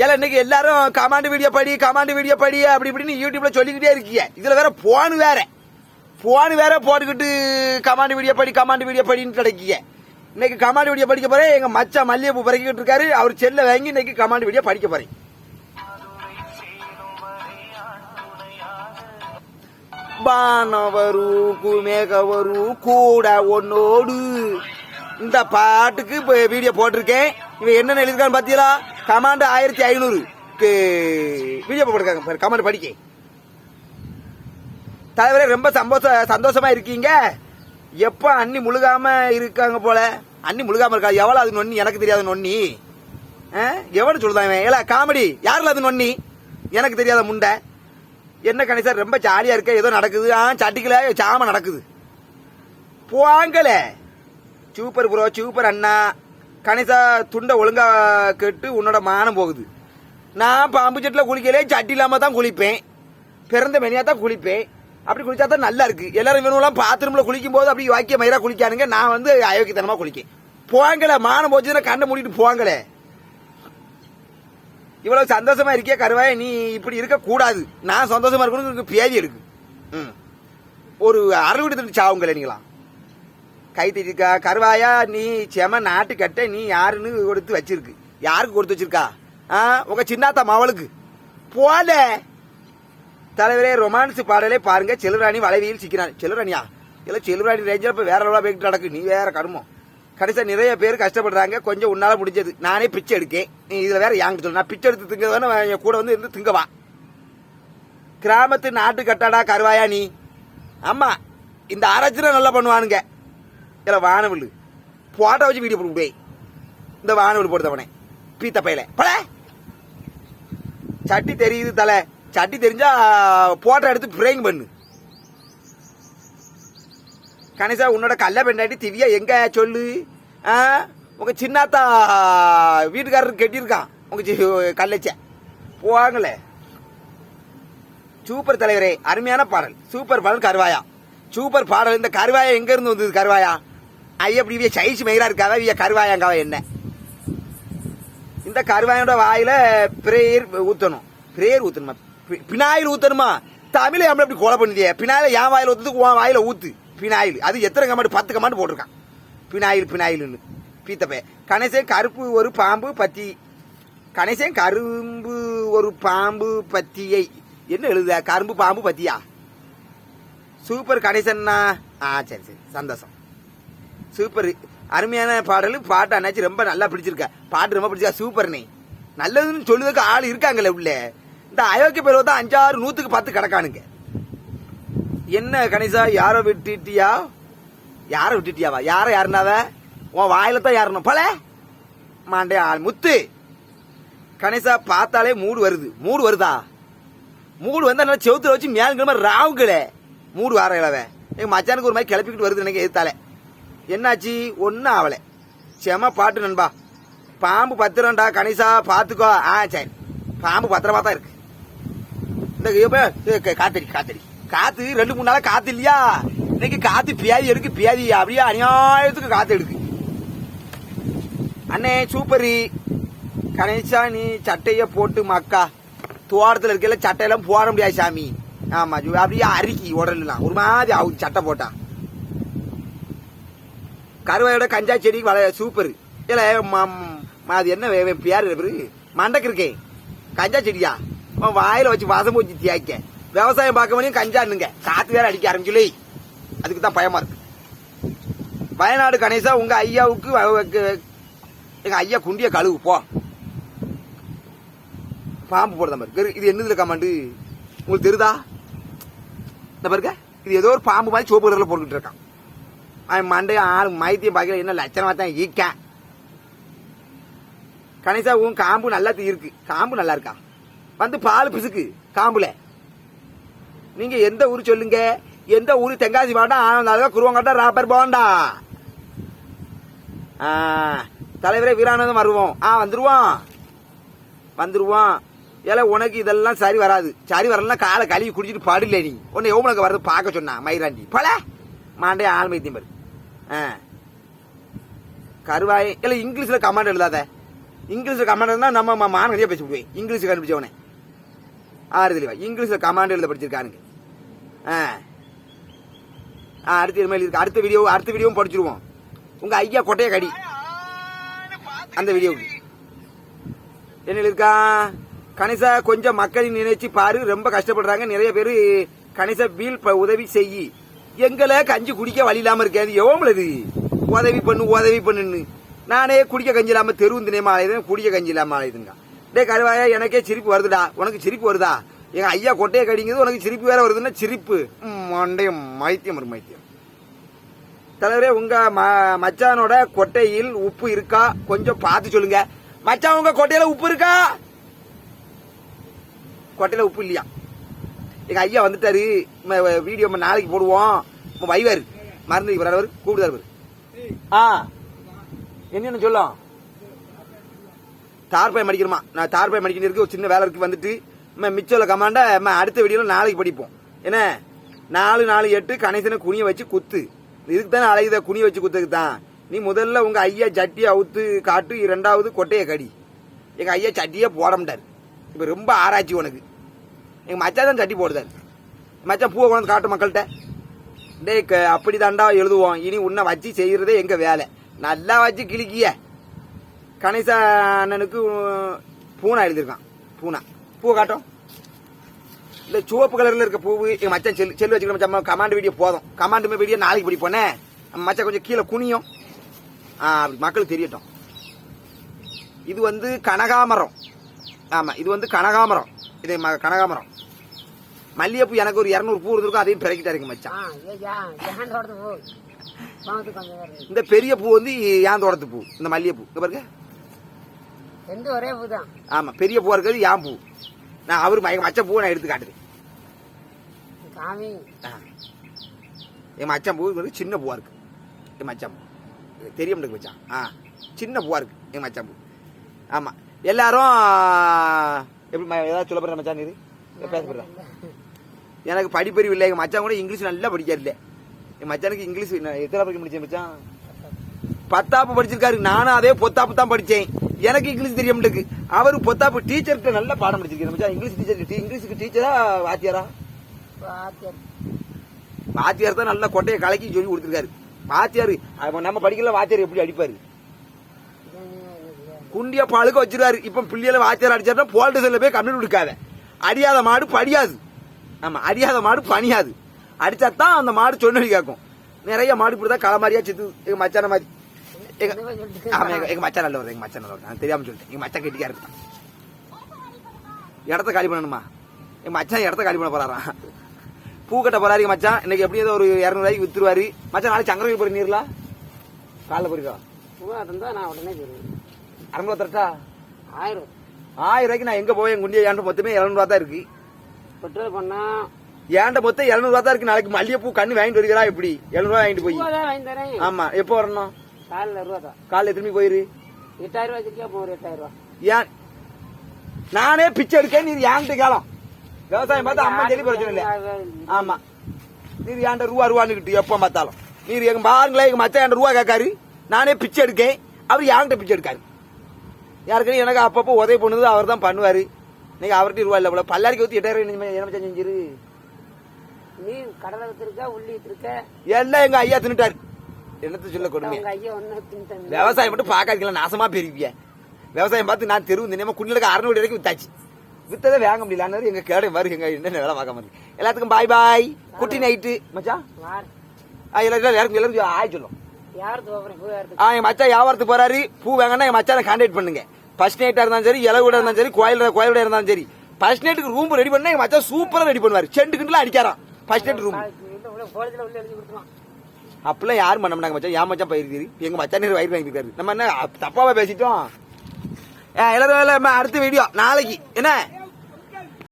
ஏல இன்னைக்கு எல்லாரும் கமாண்டு வீடியோ படி கமாண்டு வீடியோ படி அப்படி இப்படின்னு யூடியூப்ல சொல்லிக்கிட்டே இருக்கீங்க. இதுல வேற போன் வேற. போன் வேற போட்டுக்கிட்டு கமாண்டு வீடியோ படி கமாண்டு வீடியோ படின்னு கிடைக்கீங்க. இன்னைக்கு கமாண்டு வீடியோ படிக்க போறேன். எங்க மச்சா மல்லிகைப்பூ பறிக்கிட்டு இருக்காரு. அவர் செல்ல வாங்கி இன்னைக்கு கமாண்டு வீடியோ படிக்க போறேன். வானவரும் குமேகவரும் கூட ஒன்னோடு. இந்த பாட்டுக்கு இப்போ வீடியோ போட்டிருக்கேன். இவன் என்னென்ன எழுதிருக்கான்னு பார்த்தீங்களா கமாண்ட் ஆயிரத்தி ஐநூறு. வீடியோ போட்டிருக்காங்க கமாண்ட் படிக்க. தலைவரே ரொம்ப சந்தோஷ சந்தோஷமா இருக்கீங்க. எப்போ அண்ணி முழுகாம இருக்காங்க போல? அண்ணி முழுகாம இருக்கா? எவ்வளவு அது நொண்ணி? எனக்கு தெரியாத நொண்ணி. எவனு சொல்லுதான் ஏல காமெடி. யாருல அது நொண்ணி? எனக்கு தெரியாத முண்டை. என்ன கணேசா ரொம்ப ஜாலியா இருக்க? ஏதோ நடக்குது. ஆ சட்டிக்கல சாம நடக்குது. போங்கல. சூப்பர் ப்ரோ சூப்பர் அண்ணா. கணேசா துண்டை ஒழுங்கா கெட்டு உன்னோட மானம் போகுது. நான் பாம்பு செட்டில் குளிக்கலே சட்டி இல்லாமல் தான் குளிப்பேன். பிறந்த மெனியாக தான் குளிப்பேன். அப்படி குளிச்சா தான் நல்லா இருக்கு. எல்லாரும் வேணும்லாம் பாத்ரூம்ல குளிக்கும் போது அப்படி வாக்கிய மயிரா குளிக்கானுங்க. நான் வந்து அயோக்கியத்தனமா குளிக்கேன். போங்களே மானம் போச்சுன்னா கண்ணை மூடிட்டு போங்களே இவ்வளவு சந்தோஷமா இருக்கே கருவாய் நீ இப்படி இருக்க கூடாது. நான் சந்தோஷமா இருக்கணும் எனக்கு பேதி இருக்கு. ம். ஒரு அறுவடை தட்டு சாவுங்களே நீங்களாம். கை தட்டிருக்கா? கருவாயா? நீ செம நாட்டு கட்ட நீ யாருன்னு கொடுத்து வச்சிருக்கு. யாருக்கு கொடுத்து வச்சிருக்கா? ஆ உங்க சின்னாத்தா மவளுக்கு. போல. தலைவரே ரொமான்ஸ் பாடலே பாருங்க. செல்லுராணி வளைவியில் சிக்கிறான் செல்லுராணியா? இல்லை செல்லுராணி ரேஞ்சில் இப்போ வேற லெவலாக போயிட்டு நடக்கு. நீ வேற கருமம் கடைசியாக நிறைய பேர் கஷ்டப்படுறாங்க. கொஞ்சம் உன்னால முடிஞ்சது. நானே பிச்சை எடுக்கேன். நீ இதில் வேற யாங்க சொல்லு? நான் பிச்சை எடுத்து திங்கதானே என் கூட வந்து இருந்து திங்கவா? கிராமத்து நாட்டு கட்டாடா கருவாயா நீ? ஆமாம் இந்த ஆராய்ச்சி நல்லா பண்ணுவானுங்க. இல்ல வானவில் போட்டோ வச்சு வீடியோ போட்டு இந்த வானவில் போடுதவனே பீத்த பையில. பல. சட்டி தெரியுது தலை. சட்டி தெரிஞ்சா போட்டோ எடுத்து பிரேங் பண்ணு. கணேசா உன்னோட கல்ல பெண்டாட்டி திவ்யா எங்க? சொல்லு. ஆ? உங்க சின்னாத்தா வீட்டுக்காரர் கெட்டியிருக்கான். உங்க கல்லச்ச போவாங்களே சூப்பர் தலைவரே அருமையான பாடல். சூப்பர் பாடல் கருவாயா. சூப்பர் பாடல். இந்த கருவாயா எங்க இருந்து வந்தது கருவாயா? ஐயா இப்படி இவிய சைஸ் மயிரா இருக்காவா இவிய கருவாயாங்காவா என்ன? இந்த கருவாயோட வாயில பிரேயர் ஊத்தணும். பிரேயர் ஊத்தணுமா? பினாயில் ஊத்தணுமா? தமிழை நம்மள இப்படி கொலை பண்ணுதியே பினாயில என் வாயில ஊத்துறதுக்கு உன் வாயில ஊத்து. பினாயில். அது எத்தனை கமாண்டு பத்து கமாண்டு போட்டிருக்கான். பினாயில் பினாயில்னு. பீத்தப்பே. கணேசன் கருப்பு ஒரு பாம்பு பத்தி கணேசன் கரும்பு ஒரு பாம்பு பத்தியை. என்ன எழுதுதா கரும்பு பாம்பு பத்தியா? சூப்பர் கணேசன்னா? ஆ சரி சரி. சந்தோஷம். சூப்பர். அருமையான பாடல். பாட்டு அண்ணாச்சி ரொம்ப நல்லா பிடிச்சிருக்க. பாட்டு ரொம்ப பிடிச்சா சூப்பர் நீ நல்லதுன்னு சொல்லுறதுக்கு ஆள் இருக்காங்களே உள்ள. இந்த அயோக்கிய பேர் தான் அஞ்சாறு நூத்துக்கு பத்து கிடக்கானுங்க. என்ன கணேசா யாரை விட்டுட்டியா? யாரை விட்டுட்டியாவா? யார யாருனாவ உன் வாயில தான் யாரணும். பல. மாண்டே ஆள். முத்து. கணேசா பார்த்தாலே மூடு வருது. மூடு வருதா? மூடு வந்தா நல்லா செவுத்துல வச்சு மேலுங்கிற ராவுங்களே. மூடு வார இளவ எங்க மச்சானுக்கு ஒரு மாதிரி கிளப்பிக்கிட்டு வருது எனக்கு எதிர்த்தாலே. என்னாச்சு? ஒன்றும் ஆகலை செம பாட்டு நண்பா. பாம்பு பத்திரம்டா கணேசா பார்த்துக்கோ ஆ சரி. பாம்பு பத்திரமா தான் இருக்கு. இந்த காத்தடி காத்தடி. காத்து ரெண்டு மூணு நாளா காத்து இல்லையா? இன்னைக்கு காத்து பியாதி எடுக்கு பியாதி அப்படியே அநியாயத்துக்கு காத்து எடுக்கு. அண்ணே சூப்பரு. கணேசா நீ சட்டைய போட்டு மக்கா. தோட்டத்தில் இருக்கல சட்டையெல்லாம் போட முடியாது சாமி. ஆமா அப்படியே அரிக்கி உடல்லாம். ஒரு மாதிரி ஆகுது சட்டை போட்டான் கருவாயோட கஞ்சா செடி வள சூப்பர் இல்லை அது என்ன வே- மண்டக்கு இருக்கேன் கஞ்சா செடியா? அவன் வாயில வச்சு வாசம் வச்சு தியாக்க விவசாயம் பார்க்க முடியும் கஞ்சானுங்க காத்து வேற அடிக்க ஆரம்பிச்சுலே அதுக்கு தான் பயமா இருக்கு. வயநாடு கணேசா உங்க ஐயாவுக்கு எங்க ஐயா குண்டிய கழுவு போ. பாம்பு போடுற மாதிரி. இருக்கு. இது என்னதுல கமாண்டு? உங்களுக்கு தெரியுதா? இந்த பாருங்க இது ஏதோ ஒரு பாம்பு மாதிரி சோப்பு கலர்ல போட்டுக்கிட்டு இருக்கான். அவன் மண்டை ஆள் மைத்தியம் பார்க்கல என்ன லட்சணமா தான் ஈக்க கணேசா உன் காம்பு நல்லா இருக்கு காம்பு நல்லா இருக்கா? வந்து பால் பிசுக்கு காம்புல. நீங்க எந்த ஊர் சொல்லுங்க? எந்த ஊர்? தென்காசி மாவட்டம் ஆனந்தாலும் குருவங்கட்டம் ராப்பர் போண்டா. ஆ, தலைவரே வீரானந்தம் வருவோம். ஆ வந்துருவோம். வந்துருவோம். ஏல உனக்கு இதெல்லாம் சரி வராது. சரி வரலன்னா காலை கழுவி குடிச்சிட்டு பாடல நீ உன்னை எவ்வளவு வரது பார்க்க சொன்னா மயிராண்டி பல. மாண்டே ஆழ்மைத்தியம் பாரு. ஆ. கருவாய் இல்லை இங்கிலீஷில் கமாண்ட் எழுதாத. இங்கிலீஷில் கமாண்ட் இருந்தா நம்ம ம- மானகதியா பேசி விடுவேன். இங்கிலீஷ் கண்டுபிடிச்சவனே. ஆறு தெளிவா. இங்கிலீஷில் கமாண்ட் எழுத படிச்சிருக்கானுங்க. ஆ. ஆ, அடுத்து இனிமேல் இருக்கு. அடுத்த வீடியோ அடுத்த வீடியோவும் படிச்சிருவோம். உங்கள் ஐயா கொட்டைய கடி. அந்த வீடியோவுக்கு என்ன இருக்கா கணிசா கொஞ்சம் மக்களின் நினைச்சு பாரு. ரொம்ப கஷ்டப்படுறாங்க. நிறைய பேர் கணிசா வீல் ப- உதவி செய்யி. எங்களை கஞ்சி குடிக்க வழி இல்லாம இருக்காது எவ்வளவு உதவி பண்ணு உதவி பண்ணுன்னு. நானே குடிக்க கஞ்சி இல்லாம தெருவு தினமா அலையுது குடிக்க கஞ்சி இல்லாம அலையுதுங்க டே கருவாயா எனக்கே சிரிப்பு வருதுடா. உனக்கு சிரிப்பு வருதா? எங்க ஐயா கொட்டையை கடிங்கிறது உனக்கு சிரிப்பு வேற வருதுன்னா சிரிப்பு. மண்டையம் மைத்தியம் ஒரு மைத்தியம். தலைவரே உங்க ம- மச்சானோட கொட்டையில் உப்பு இருக்கா? கொஞ்சம் பார்த்து சொல்லுங்க. மச்சான் உங்க கொட்டையில உப்பு இருக்கா? கொட்டையில உப்பு இல்லையா? எங்க ஐயா வந்துட்டாரு. வீடியோ ம- நாளைக்கு போடுவோம். ம- வைவாரு. மருந்து வரவர் கூப்பிடுதாரு அவரு. ஆ என்னன்னு சொல்லும். தார்பாய் மடிக்கணுமா? நான் தார்பாய் மடிக்கணும் இருக்கு. ஒரு சின்ன வேலை இருக்கு வந்துட்டு. மிச்சோல மிச்சம் கமாண்டா அடுத்த வீடியோல நாளைக்கு படிப்போம். என்ன? நாலு நாலு எட்டு கணேசனை குனிய வச்சு குத்து. இதுக்கு தானே அழகுத? குனிய வச்சு குத்துக்கு தான். நீ முதல்ல உங்க ஐயா சட்டியை அவுத்து காட்டு இரண்டாவது கொட்டையை கடி. எங்க ஐயா சட்டியே போட மாட்டார். இப்ப ரொம்ப ஆராய்ச்சி உனக்கு. எங்க மச்சான் தான் சட்டி போடுதாரு. மச்சான் பூவை கொண்டு காட்டு மக்கள்கிட்ட. டேய் க- அப்படி தாண்டா எழுதுவோம். இனி உன்னை வச்சு செய்யறதே எங்க வேலை? நல்லா வச்சு கிளிக்கிய கணேசா அண்ணனுக்கு பூனா எழுதியிருக்கான். பூனா. பூ காட்டும். இந்த சிவப்பு கலர்ல இருக்க பூவு எங்க மச்சான் செல் செல் வச்சுக்கிற மச்சான் கமாண்ட் வீடியோ போதும். கமாண்ட் வீடியோ நாளைக்கு படி போனேன் மச்சான் கொஞ்சம் கீழே குனியும். அப்படி மக்களுக்கு தெரியட்டும். இது வந்து கனகாமரம். ஆமா இது வந்து கனகாமரம். இது ம- கனகாமரம் மல்லிகைப்பூ எனக்கு ஒரு இரநூறு பூ இருந்திருக்கும் அதையும் பிறக்கிட்டாருங்க மச்சான். போ? இந்த பெரிய பூ வந்து ஏன் தோட்டத்து பூ? இந்த மல்லிகைப்பூ. இங்க பாருங்க. ரெண்டு ஒரே பூ தான் ஆமா பெரிய பூவா இருக்கிறது ஏன் பூ? நான் அவரு மச்ச பூவை நான் எடுத்து காட்டுறேன் சாமி. என் மச்சான் பூ சின்ன பூவா இருக்கு. என் மச்சான் பூ. இது தெரிய மாட்டேங்குது மச்சான். ஆ சின்ன பூவா இருக்கு என் மச்சான் பூ. ஆமா எல்லாரும் எப்படி ஏதாவது சொல்ல போற மச்சான் இது? பேச போறேன் எனக்கு படிப்பறிவு இல்லை. எங்க மச்சான் கூட இங்கிலீஷ் நல்லா படிக்காரு இல்லை என் மச்சானுக்கு இங்கிலீஷ் எத்தனை படிக்க முடிச்சேன் மச்சான்? பத்தாப்பு படிச்சிருக்காரு. நானும் அதே பொத்தாப்பு தான் படிச்சேன். எனக்கு இங்கிலீஷ் தெரிய மாட்டேங்குது அவரு பொத்தாப்பு டீச்சர்கிட்ட நல்ல பாடம் படிச்சிருக்கேன் மச்சான். இங்கிலீஷ் டீச்சர் இங்கிலீஷுக்கு டீச்சரா வாத்தியாரா? வாத்தியார். தான் நல்ல கொட்டையை கலக்கி சொல்லி கொடுத்துருக்காரு. வாத்தியார் நம்ம படிக்கல வாத்தியார் எப்படி அடிப்பாரு? குண்டிய பாலுக்கு வச்சிருவாரு. இப்ப பிள்ளையில வாத்தியார் அடிச்சாருன்னா செல்ல போய் கம்ப்ளைண்ட் கொடுக்காத. அடியாத மாடு படியாது. ஆமா அடியாத மாடு பணியாது. அடிச்சாதான் அந்த மாடு சொன்னடி கேட்கும் நிறைய மாடு இப்படிதான் களமாரியா சித்து எங்க மச்சான மாதிரி. எங்க ஆமா எங்க எங்க மச்சான் நல்லவர் எங்க மச்சான் நல்லவர். நான் தெரியாம சொல்லிட்டேன். எங்க மச்சான் கெட்டிக்காரு இடத்த காலி பண்ணணுமா? எங்க மச்சான் இடத்த காலி பண்ண போறாராம் பூ கட்ட போறாரு மச்சான். இன்னைக்கு எப்படியோ ஒரு இரநூறுவாய்க்கு வித்துருவாரு. மச்சான் நாளைக்கு சங்கரவி போய் நீர்லா? காலைல போயிருக்கா நான் உடனே போயிருவேன் அறுநூறு தரட்டா? ஆயிரம். ஆயிரம் ரூபாய்க்கு நான் எங்க போவேன்? குண்டிய ஏன்ட்ட மொத்தமே எழுநூறுவா தான் இருக்கு. பெட்ரோல் பண்ணா? ஏன்ட்ட மொத்தம் எழுநூறுவா தான் இருக்கு. நாளைக்கு மல்லிகைப்பூ கண்ணு வாங்கிட்டு வருகிறா எப்படி? எழுநூறுவா வாங்கிட்டு போய். ஆமா. எப்போ வரணும்? காலில் ரூபா தான். காலைல திரும்பி போயிரு. எட்டாயிரம் ரூபா வச்சிருக்கா எட்டாயிரம் ரூபா ஏன்? நானே பிச்சை எடுக்கேன். நீ ஏன்ட்டு கேளம். விவசாயம் பார்த்தா அம்மா சரி பிரச்சனை இல்லை ஆமா. நீர் ஏன்ட்ட ரூபா ரூபான்னு எப்ப பார்த்தாலும். நீர் எங்க பாருங்களேன் எங்க மச்சான் என்கிட்ட ரூபா கேட்காரு. நானே பிச்சை எடுக்கேன். அவர் யார்கிட்ட பிச்சை எடுக்காரு. யாருக்குன்னு எனக்கு அப்பப்போ உதவி பண்ணுது அவர் தான் பண்ணுவாரு. நீங்க அவர்கிட்ட ரூபா இல்ல போல. பல்லாரிக்கு ஊத்தி எட்டாயிரம் என்ன செஞ்சிரு? நீ கடலை வச்சிருக்க உள்ளி வச்சிருக்க? எல்லாம் எங்க ஐயா தின்னுட்டாரு. என்னத்த சொல்ல கொடுமை? தின்னு விவசாயம் மட்டும் பார்க்காதீங்களா நாசமா பெருவிய விவசாயம் பார்த்து நான் தெருவு நினைமா குண்டிலுக்கு அறுநூறு வரைக்கும் வித்தாச்சு. வித்ததை வாங்க முடியல எங்க கேட வரு எங்க என்ன வேலை பார்க்க மாதிரி எல்லாத்துக்கும் பாய் பாய் குட்டி நைட்டு ஆ, எல்லாரும் எல்லாருக்கும் எல்லாரும் ஆய் சொல்லும். என் மச்சான் வியாபாரத்துக்கு போறாரு? பூ வாங்கினா என் மச்சானை கான்டாக்ட் பண்ணுங்க. ஃபர்ஸ்ட் நைட்டா இருந்தாலும் சரி இலவோட இருந்தாலும் சரி கோயில் கோயிலோட இருந்தாலும் சரி. ஃபர்ஸ்ட் நைட்டுக்கு ரூம் ரெடி பண்ணா எங்க மச்சான் சூப்பரா ரெடி பண்ணுவாரு. செண்டு கிண்டுல அடிக்காராம். ஃபர்ஸ்ட் நைட் ரூம் அப்பெல்லாம் யாரும் பண்ண மாட்டாங்க மச்சான். என் மச்சான் போயிருக்காரு? எங்க மச்சான் வயிறு வாங்கிருக்காரு நம்ம என்ன தப்பாவா பேசிட்டோம்? எல்லாரும் அடுத்த வீடியோ நாளைக்கு. என்ன?